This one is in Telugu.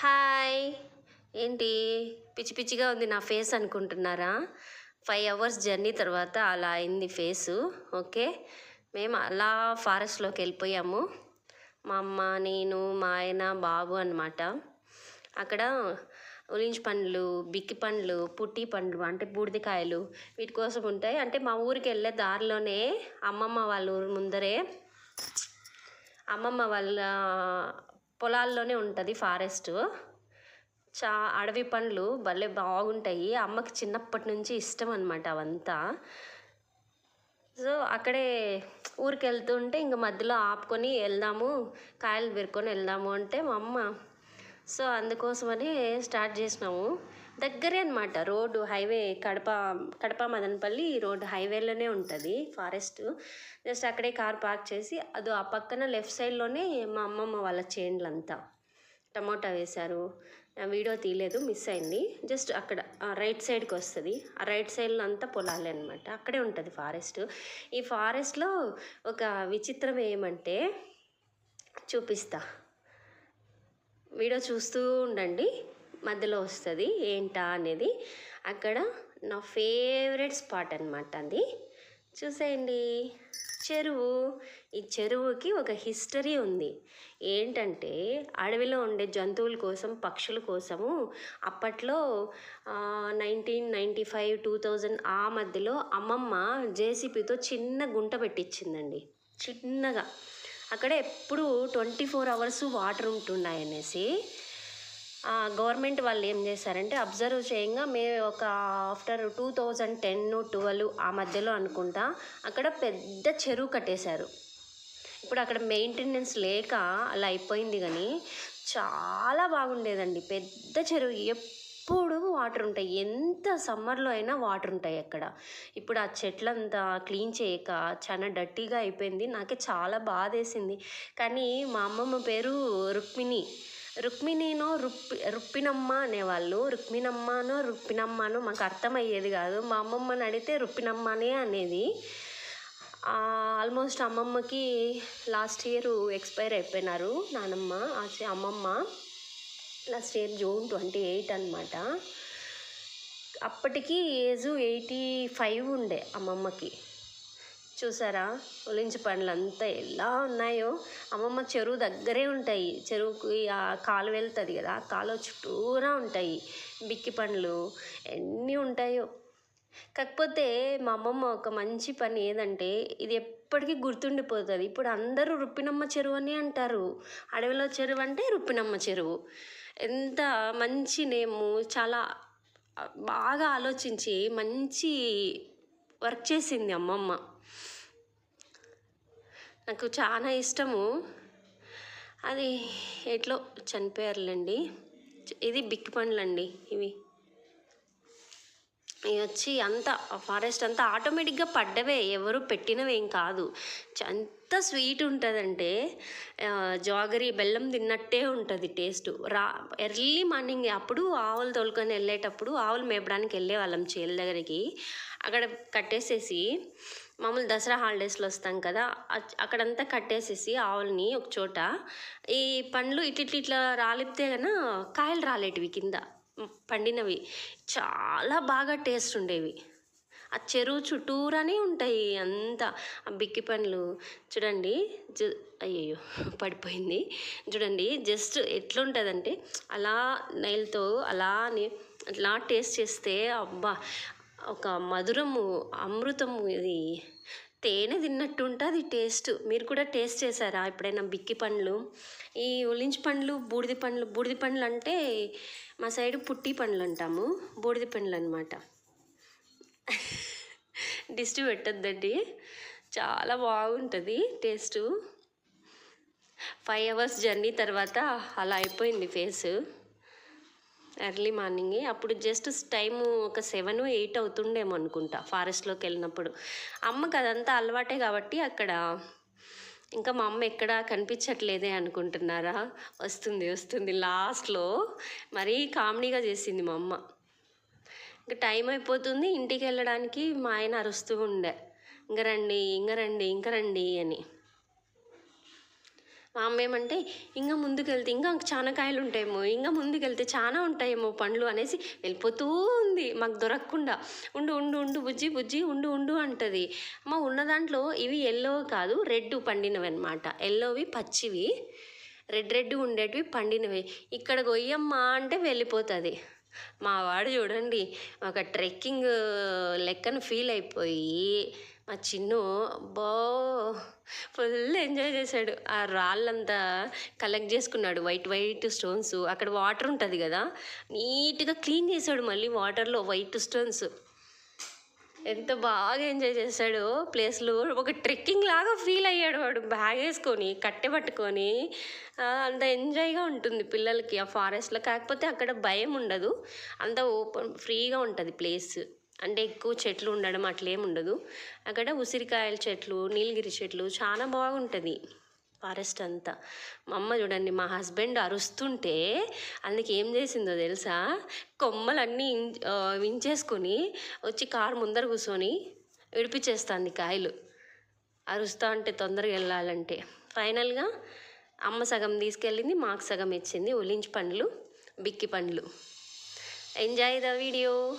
హాయ్. ఏంటి? పిచ్చి పిచ్చిగా ఉంది నా ఫేస్ అనుకుంటున్నారా? ఫైవ్ అవర్స్ జర్నీ తర్వాత అలా అయింది ఫేసు. ఓకే? మేము అలా ఫారెస్ట్లోకి వెళ్ళిపోయాము. మా అమ్మ నేను మా ఆయన బాబు అనమాట అక్కడ ఉలించి పండ్లు బిక్కి పండ్లు పుట్టి పండ్లు అంటే బూడిదకాయలు వీటి కోసం ఉంటాయి. అంటే మా ఊరికి వెళ్ళే దారిలోనే అమ్మమ్మ వాళ్ళ ఊరు ముందరే అమ్మమ్మ వాళ్ళ పొలాల్లోనే ఉంటుంది ఫారెస్ట్. చా అడవి పండ్లు భలే బాగుంటాయి. అమ్మకి చిన్నప్పటి నుంచి ఇష్టం అనమాట అవంతా. సో అక్కడే ఊరికి వెళ్తుంటే ఇంక మధ్యలో ఆపుకొని వెళ్దాము కాయలు పెరుకొని వెళ్దాము అంటే మా అమ్మ. సో అందుకోసమని స్టార్ట్ చేసినాము. దగ్గరే అనమాట road highway Kadapa Kadapa Madanapalle road హైవేలోనే ఉంటుంది ఫారెస్ట్. జస్ట్ అక్కడే కార్ పార్క్ చేసి అది ఆ పక్కన లెఫ్ట్ సైడ్లోనే మా అమ్మమ్మ వాళ్ళ చేన్లంతా. టమోటా వేశారు. వీడియో తీయలేదు మిస్ అయింది. జస్ట్ అక్కడ రైట్ సైడ్కి వస్తుంది. ఆ రైట్ సైడ్లో అంతా పొలాలే అనమాట అక్కడే ఉంటుంది ఫారెస్ట్. ఈ ఫారెస్ట్లో ఒక విచిత్రం ఏమంటే చూపిస్తా. వీడియో చూస్తూ ఉండండి. మధ్యలో వస్తుంది ఏంటా అనేది. అక్కడ నా ఫేవరెట్ స్పాట్ అనమాట అది. చూసేయండి. చెరువు. ఈ చెరువుకి ఒక హిస్టరీ ఉంది. ఏంటంటే అడవిలో ఉండే జంతువుల కోసం పక్షుల కోసము అప్పట్లో nineteen ninety five two thousand ఆ మధ్యలో అమ్మమ్మ జేసీపీతో చిన్న గుంట పెట్టించిందండి చిన్నగా. అక్కడ ఎప్పుడు ట్వంటీ ఫోర్ అవర్స్ వాటర్ ఉంటున్నాయి అనేసి గవర్నమెంట్ వాళ్ళు ఏం చేశారంటే అబ్జర్వ్ చేయంగా మేము ఒక after two thousand ten twelve ఆ మధ్యలో అనుకుంటా అక్కడ పెద్ద చెరువు కట్టేశారు. ఇప్పుడు అక్కడ మెయింటెనెన్స్ లేక అలా అయిపోయింది కానీ చాలా బాగుండేదండి. పెద్ద చెరువు ఎప్పుడు వాటర్ ఉంటాయి. ఎంత సమ్మర్లో అయినా వాటర్ ఉంటాయి అక్కడ. ఇప్పుడు ఆ చెట్లంతా క్లీన్ చేయక చాలా డర్టీగా అయిపోయింది. నాకే చాలా బాధ వేసింది కానీ మా అమ్మమ్మ పేరు రుక్మిణి. రుక్మిణినో రుప్పి రుప్పినమ్మ అనేవాళ్ళు. రుక్మిణమ్మనో రుప్పినమ్మనో మాకు అర్థమయ్యేది కాదు. మా అమ్మమ్మని అడిగితే రుప్పినమ్మనే అనేది ఆల్మోస్ట్ అమ్మమ్మకి లాస్ట్ ఇయర్ ఎక్స్పైర్ అయిపోయినారు నానమ్మ ఆచే అమ్మమ్మ. Last year June twenty eight అనమాట అప్పటికి ఏజు ఎయిటీ ఫైవ్ ఉండే అమ్మమ్మకి. చూసారా? ఒలించి పండ్లు అంతా ఎలా ఉన్నాయో? అమ్మమ్మ చెరువు దగ్గరే ఉంటాయి. చెరువుకి ఆ కాలు వెళ్తుంది కదా ఆ కాలువ చుట్టూరా ఉంటాయి బిక్కి పండ్లు. ఎన్ని ఉంటాయో. కాకపోతే మా అమ్మమ్మ ఒక మంచి పని ఏదంటే ఇది ఎప్పటికీ గుర్తుండిపోతుంది. ఇప్పుడు అందరూ రుప్పినమ్మ చెరువు అని అంటారు. అడవిలో చెరువు అంటే రుప్పినమ్మ చెరువు. ఎంత మంచి నేము చాలా బాగా ఆలోచించి మంచి వర్క్ చేసింది అమ్మమ్మ. నాకు చాలా ఇష్టము. అది ఎట్లో చనిపోయారులేండి. ఇది బిక్కి పండ్లండి ఇవి. వచ్చి అంతా ఫారెస్ట్ అంతా ఆటోమేటిక్గా పడ్డవే ఎవరు పెట్టినవేం కాదు. ఎంత స్వీట్ ఉంటుందంటే జాగరీ బెల్లం తిన్నట్టే ఉంటుంది టేస్ట్. రా ఎర్లీ మార్నింగ్ అప్పుడు ఆవులు తోలుకొని వెళ్ళేటప్పుడు ఆవులు మేపడానికి వెళ్ళే వాళ్ళం చేల దగ్గరికి. అక్కడ కట్టేసేసి మామూలు దసరా హాలిడేస్లో వస్తాం కదా అక్కడంతా కట్టేసేసి ఆవుల్ని ఒక చోట ఈ పండ్లు ఇట్ల ఇట్లా రాలిపితే కన్నా కాయలు రాలేటివి కింద. పండినవి. చాలా బాగా టేస్ట్ ఉండేవి. ఆ చెరువు చుట్టూరానే ఉంటాయి అంతా. ఆ బిక్కి పండ్లు. చూడండి. జు అయ్యయ్యో పడిపోయింది. చూడండి. జస్ట్ ఎట్లుంటుందంటే అలా నైల్తో అలా అట్లా టేస్ట్ చేస్తే అబ్బా! ఒక మధురము అమృతము ఇది. తేనె తిన్నట్టు ఉంటుంది టేస్ట్. మీరు కూడా టేస్ట్ చేశారా ఎప్పుడైనా బిక్కి పండ్లు? ఈ ఒలించి పండ్లు బూడిది పండ్లు బూడిది పండ్లు అంటే మా సైడ్ పుట్టి పండ్లు అంటాము. బూడిది పండ్లు అనమాట డిస్ట్ పెట్టద్దండి. చాలా బాగుంటుంది టేస్ట్. ఫైవ్ అవర్స్ జర్నీ తర్వాత అలా అయిపోయింది ఫేస్. Early morning. అప్పుడు జస్ట్ టైము ఒక సెవెన్ ఎయిట్ అవుతుండేమో అనుకుంటా ఫారెస్ట్లోకి వెళ్ళినప్పుడు. అమ్మకి అదంతా అలవాటే కాబట్టి అక్కడ ఇంకా మా అమ్మ ఎక్కడ కనిపించట్లేదే అనుకుంటున్నారా? వస్తుంది వస్తుంది. లాస్ట్లో మరీ కామెడీగా చేసింది మా అమ్మ. ఇంకా టైం అయిపోతుంది ఇంటికి వెళ్ళడానికి మా ఆయన అరుస్తూ ఉండే. ఇంక రండి ఇంక రండి ఇంక రండి అని. మా అమ్మ ఏమంటే ఇంకా ముందుకెళ్తే ఇంకా చాలా కాయలు ఉంటాయేమో ఇంకా ముందుకెళ్తే చాలా ఉంటాయేమో పండ్లు అనేసి వెళ్ళిపోతూ ఉంది. మాకు దొరకకుండా ఉండు ఉండు ఉండు బుజ్జి బుజ్జి ఉండు ఉండు అంటది. అమ్మ ఉన్న దాంట్లో ఇవి ఎల్లో కాదు రెడ్ పండినవి అనమాట ఎల్లోవి పచ్చివి రెడ్ రెడ్ ఉండేటివి పండినవి. ఇక్కడ కొయ్యమ్మా అంటే వెళ్ళిపోతుంది. మా వాడు చూడండి ఒక ట్రెక్కింగ్ లెక్కన ఫీల్ అయిపోయి ఆ చిన్ను బో ఫుల్ ఎంజాయ్ చేశాడు. ఆ రాళ్ళంతా కలెక్ట్ చేసుకున్నాడు. వైట్ వైట్ స్టోన్స్ అక్కడ వాటర్ ఉంటుంది కదా నీట్గా క్లీన్ చేశాడు మళ్ళీ వాటర్లో వైట్ స్టోన్స్ ఎంత బాగా ఎంజాయ్ చేశాడో. ప్లేస్లో ఒక ట్రెక్కింగ్ లాగా ఫీల్ అయ్యాడు వాడు. బ్యాగ్ వేసుకొని కట్టె పట్టుకొని అంత ఎంజాయ్గా ఉంటుంది పిల్లలకి. ఆ ఫారెస్ట్లో కాకపోతే అక్కడ భయం ఉండదు. అంత ఓపెన్ ఫ్రీగా ఉంటుంది ప్లేస్ అంటే ఎక్కువ చెట్లు ఉండడం అట్లేం ఉండదు. అక్కడ ఉసిరికాయల చెట్లు నీలగిరి చెట్లు చాలా బాగుంటుంది. ఫారెస్ట్ అంతా. మా అమ్మ చూడండి మా హస్బెండ్ అరుస్తుంటే అందుకే ఏం చేసిందో తెలుసా? కొమ్మలన్నీ ఇం- వించేసుకొని వచ్చి కారు ముందర కూర్చొని విడిపించేస్తుంది కాయలు. అరుస్తా అంటే తొందరగా వెళ్ళాలంటే. ఫైనల్గా అమ్మ సగం తీసుకెళ్ళింది మాకు సగం ఇచ్చింది. ఒలించి పండ్లు బిక్కి పండ్లు. Enjoy the video.